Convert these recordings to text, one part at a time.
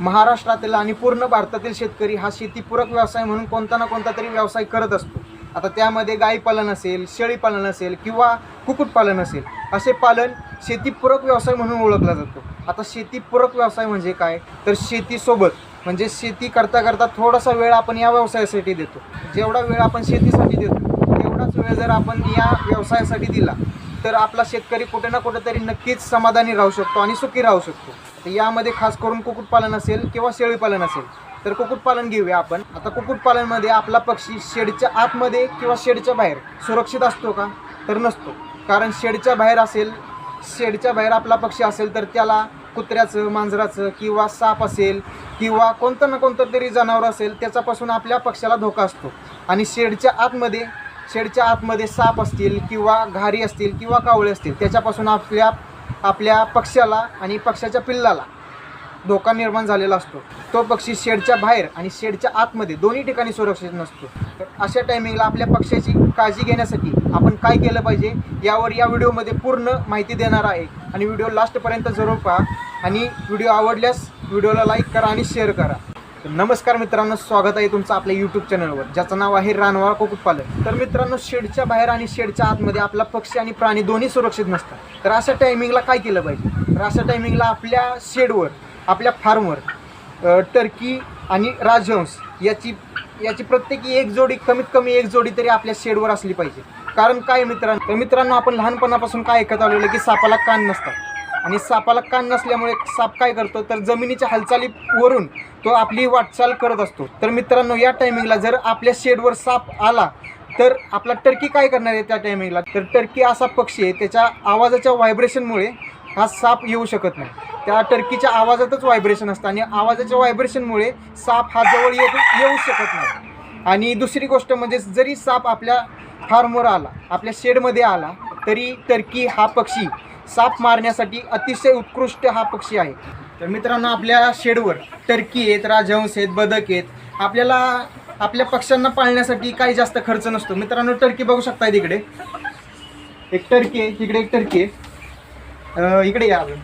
महाराष्ट्रातील आणि पूर्ण भारतातील शेतकरी हा शेतीपूरक व्यवसाय म्हणून कोणता ना कोणता तरी व्यवसाय करत असतो. आता त्यामध्ये गाईपालन असेल शेळीपालन असेल किंवा कुक्कुटपालन असेल असे पालन शेतीपूरक व्यवसाय म्हणून ओळखला जातो. आता शेतीपूरक व्यवसाय म्हणजे काय? तर शेतीसोबत म्हणजे शेती करता करता थोडासा वेळ आपण या व्यवसायासाठी देतो. जेवढा वेळ आपण शेतीसाठी देतो तेवढाच वेळ जर आपण या व्यवसायासाठी दिला तर आपला शेतकरी कुठे ना कुठेतरी नक्कीच समाधानी राहू शकतो आणि सुखी राहू शकतो. तर यामध्ये खास करून कुक्कुटपालन असेल किंवा शेळीपालन असेल तर कुक्कुटपालन घेऊया आपण. आता कुक्कुटपालनमध्ये आपला पक्षी शेडच्या आतमध्ये किंवा शेडच्या बाहेर सुरक्षित असतो का? तर नसतो. कारण शेडच्या बाहेर असेल शेडच्या बाहेर आपला पक्षी असेल तर त्याला कुत्र्याचं मांजराचं किंवा साप असेल किंवा कोणतं ना कोणतं तरी जनावर असेल त्याच्यापासून आपल्या पक्षाला धोका असतो. आणि शेडच्या आतमध्ये शेडच्या आतमध्ये साप असतील किंवा घारी असतील किंवा कावळे असतील त्याच्यापासून आपल्या आपल्या पक्ष्याला आणि पक्षाच्या पिल्लाला धोका निर्माण झालेला असतो. तो पक्षी शेडच्या बाहेर आणि शेडच्या आतमध्ये दोन्ही ठिकाणी सुरक्षित नसतो. तर अशा टायमिंगला आपल्या पक्षाची काळजी घेण्यासाठी आपण काय केलं पाहिजे यावर या व्हिडिओमध्ये पूर्ण माहिती देणार आहे. आणि व्हिडिओ लास्टपर्यंत जरूर पहा. आणि व्हिडिओ आवडल्यास व्हिडिओला लाईक करा आणि शेअर करा. नमस्कार मित्रांनो स्वागत आहे तुमचं आपल्या यूट्यूब चॅनलवर ज्याचं नाव आहे रानवाळा कुक्कुटपालन. तर मित्रांनो शेडच्या बाहेर आणि शेडच्या आतमध्ये आपला पक्षी आणि प्राणी दोन्ही सुरक्षित नसतात. तर अशा टायमिंगला काय केलं पाहिजे? तर अशा टायमिंगला आपल्या शेडवर आपल्या फार्मवर टर्की आणि राजहंस याची याची प्रत्येकी एक जोडी कमीत कमी एक जोडी तरी आपल्या शेडवर असली पाहिजे. कारण काय मित्रांनो? तर मित्रांनो आपण लहानपणापासून काय ऐकत आलेलं की सापाला कान नसतात. आणि सापाला कान नसल्यामुळे साप काय करतो तर जमिनीच्या हालचालीवरून तो आपली वाटचाल करत असतो. तर मित्रांनो या टायमिंगला जर आपल्या शेडवर साप आला तर आपला टर्की काय करणार आहे त्या टायमिंगला तर टर्की असा पक्षी आहे त्याच्या आवाजाच्या व्हायब्रेशनमुळे हा साप येऊ शकत नाही. त्या टर्कीच्या आवाजातच व्हायब्रेशन असतं आणि आवाजाच्या व्हायब्रेशनमुळे साप हा जवळ येऊ येऊ शकत नाही. आणि दुसरी गोष्ट म्हणजे जरी साप आपल्या फार्मवर आला आपल्या शेडमध्ये आला तरी टर्की हा पक्षी साप मारण्यासाठी अतिशय उत्कृष्ट हा पक्षी आहे. तर मित्रांनो आपल्या शेडवर टर्की आहेत राजहंस आहेत बदक आहेत. आपल्याला आपल्या पक्ष्यांना पाळण्यासाठी काही जास्त खर्च नसतो. मित्रांनो टर्की बघू शकताय तिकडे. एक टर्की आहे तिकडे एक टर्की आहे. इकडे या अजून.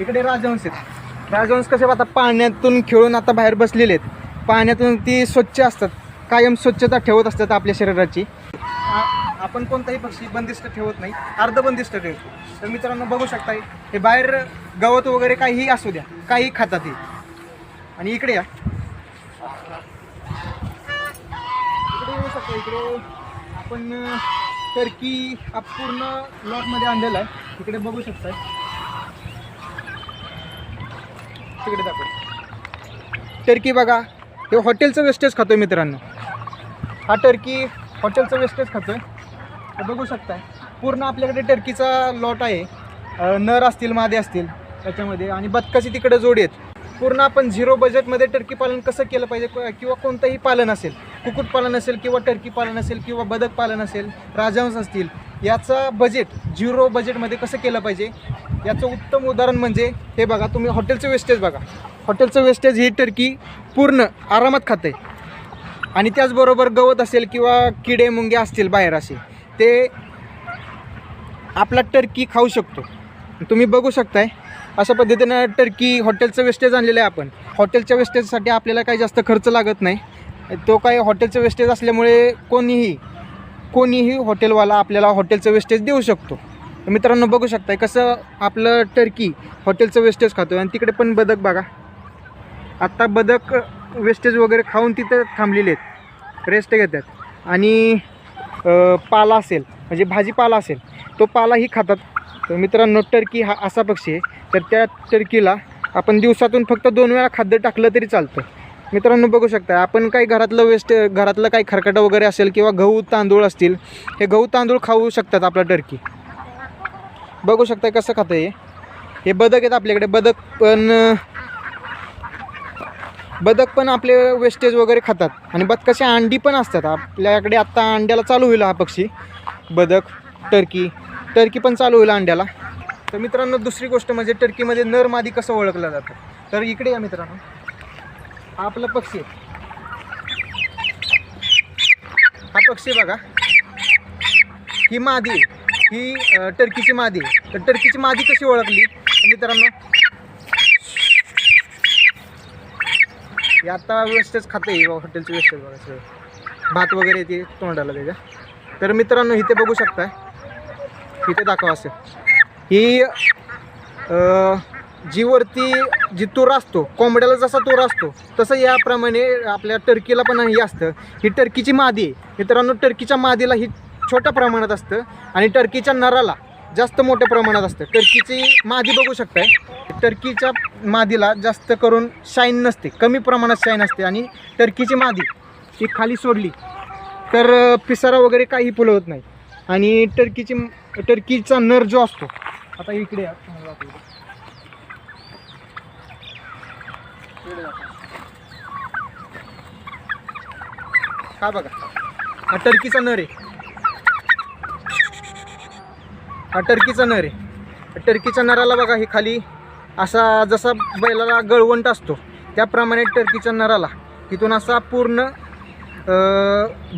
इकडे राजहंस आहेत. राजहंस कसे आता पाण्यातून खेळून आता बाहेर बसलेले आहेत. पाण्यातून ती स्वच्छ असतात. कायम स्वच्छता ठेवत असतात आपल्या शरीराची. आपण कोणताही पक्षी बंदिस्त ठेवत नाही अर्धबंदिस्त ठेवतो. तर मित्रांनो बघू शकताय हे बाहेर गवत वगैरे काहीही असू द्या काही खातात हे आणि इकडे या. इकडे येऊ शकतो इकडे आपण टर्की पूर्ण लॉटमध्ये आणलेला आहे. इकडे बघू शकताय. तिकडे दाखव टर्की बघा हे हॉटेलचं वेस्टेज खातोय मित्रांनो. हा टर्की हॉटेलचं वेस्टेज खातोय. बघू शकताय. पूर्ण आपल्याकडे टर्कीचा लॉट आहे. अ, नर असतील मादे असतील त्याच्यामध्ये आणि बदकाची तिकडे जोडी आहेत. पूर्ण आपण झिरो बजेटमध्ये टर्की पालन कसं केलं पाहिजे? क- किंवा कोणतंही पालन असेल कुक्कुटपालन असेल किंवा टर्की पालन असेल किंवा बदक पालन असेल राजहंस असतील याचा बजेट झिरो बजेटमध्ये कसं केलं पाहिजे? याचं उत्तम उदाहरण म्हणजे हे बघा तुम्ही हॉटेलचं वेस्टेज बघा. हॉटेलचं वेस्टेज ही टर्की पूर्ण आरामात खाते. आणि त्याचबरोबर गवत असेल किंवा किडे मुंगे असतील बाहेर असे. ते आपला टर्की खाऊ शकतो. तुम्ही बघू शकताय अशा पद्धतीनं टर्की हॉटेलचं वेस्टेज आणलेलं आहे आपण. हॉटेलच्या वेस्टेजसाठी आपल्याला काही जास्त खर्च लागत नाही. तो काय हॉटेलचं वेस्टेज असल्यामुळे कोणीही कोणीही हॉटेलवाला आपल्याला हॉटेलचं वेस्टेज देऊ शकतो. मित्रांनो बघू शकताय कसं आपलं टर्की हॉटेलचं वेस्टेज खातो आणि तिकडे पण बदक बघा. आत्ता बदक वेस्टेज वगैरे खाऊन तिथं थांबलेले आहेत. रेस्ट घेतात. आणि पाला असेल म्हणजे भाजीपाला असेल तो पालाही खातात. तर मित्रांनो टर्की हा असा पक्षी आहे. तर त्या टर्कीला आपण दिवसातून फक्त दोन वेळा खाद्य टाकलं तरी चालतं. मित्रांनो बघू शकता आपण काही घरातलं वेस्ट घरातलं काही खरकटं वगैरे असेल किंवा गहू तांदूळ असतील हे गहू तांदूळ खाऊ शकतात आपला टर्की. बघू शकता कसं खातं हे. हे बदक आहेत आपल्याकडे बदक पण बदक पण आपले वेस्टेज वगैरे खातात. आणि बदकाची अंडी पण असतात. आपल्याकडे आत्ता अंड्याला चालू होईल हा पक्षी. बदक टर्की टर्की पण चालू होईल अंड्याला. तर मित्रांनो दुसरी गोष्ट म्हणजे टर्कीमध्ये नर मादी कसं ओळखलं जातं. तर इकडे या मित्रांनो. हा आपला पक्षी हा पक्षी बघा. ही मादी आहे. ही टर्कीची मादी आहे. तर टर्कीची मादी कशी ओळखली? मित्रांनो हे आता व्यवस्थितच खाते हॉटेलची व्यवस्थित बघा सगळं. भात वगैरे येते तोंडाला त्याच्या तर मित्रांनो इथे बघू शकताय. इथे दाखवा असं. ही जी वरती जी तूर असतो कोंबड्याला जसा तूर असतो तसं याप्रमाणे आपल्या टर्कीला पण हे असतं. ही टर्कीची मादी आहे. मित्रांनो टर्कीच्या मादीला ही छोट्या प्रमाणात असतं आणि टर्कीच्या नराला जास्त मोठ्या प्रमाणात असतं. टर्कीची मादी बघू शकताय. टर्कीच्या मादीला जास्त करून शाईन नसते. कमी प्रमाणात शाईन असते आणि टर्कीची मादी ही खाली सोडली तर पिसारा वगैरे काही फुलवत नाही. आणि टर्कीची टर्कीचा नर जो असतो आता इकडे या, हा बघा. हा टर्कीचा नर आहे. हा टर्कीचा नर आहे. टर्कीच्या नराला बघा हे खाली असा जसा बैलाला गळवंट असतो त्याप्रमाणे टर्कीच्या नराला. तिथून असा पूर्ण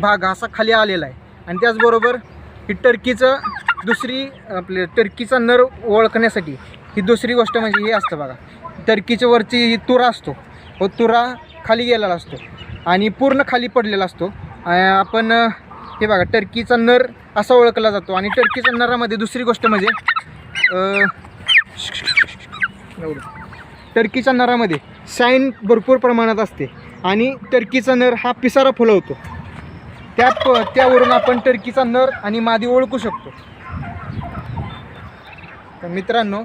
भाग असा खाली आलेला आहे. आणि त्याचबरोबर ही टर्कीचं दुसरी आपले टर्कीचा नर ओळखण्यासाठी ही दुसरी गोष्ट म्हणजे हे असतं बघा. टर्कीच्या वरची ही तुरा असतो. व तुरा खाली गेलेला असतो आणि पूर्ण खाली पडलेला असतो. आपण हे बघा टर्कीचा नर असा ओळखला जातो. आणि टर्कीच्या नरामध्ये दुसरी गोष्ट म्हणजे टर्कीच्या नरामध्ये शाईन भरपूर प्रमाणात असते. आणि टर्कीचा नर हा पिसारा फुलवतो. त्या प त्यावरून आपण टर्कीचा नर आणि मादी ओळखू शकतो. तर मित्रांनो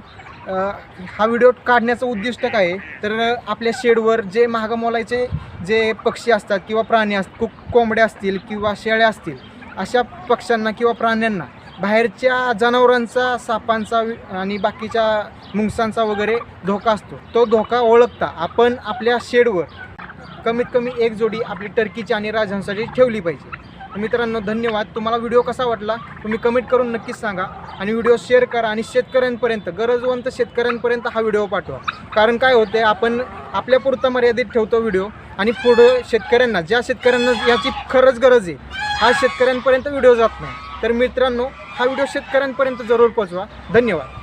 हा व्हिडिओ काढण्याचं उद्दिष्ट काय आहे? तर आपल्या शेडवर जे महागमोलायचे जे पक्षी असतात किंवा प्राणी असतात कु कोंबड्या असतील किंवा शेळ्या असतील अशा पक्ष्यांना किंवा प्राण्यांना बाहेरच्या जनावरांचा सापांचा आणि बाकीच्या मुंगसांचा वगैरे धोका असतो. तो धोका ओळखता आपण आपल्या शेडवर. कमीत कमी एक जोडी आपली टर्कीची आणि राजहंसाची ठेवली पाहिजे. मित्रांनो धन्यवाद. तुम्हाला व्हिडिओ कसा वाटला? तुम्ही कमेंट करून नक्कीच सांगा. आणि व्हिडिओ शेअर करा आणि शेतकऱ्यांपर्यंत गरजवंत शेतकऱ्यांपर्यंत हा व्हिडिओ पाठवा. कारण काय होते आपण आपल्यापुरता मर्यादित ठेवतो व्हिडिओ आणि पुढं शेतकऱ्यांना ज्या शेतकऱ्यांना याची खरंच गरज आहे हा शेतकऱ्यांपर्यंत व्हिडिओ जात नाही. तर मित्रांनो हा व्हिडिओ शेतकऱ्यांपर्यंत जरूर पोचवा धन्यवाद.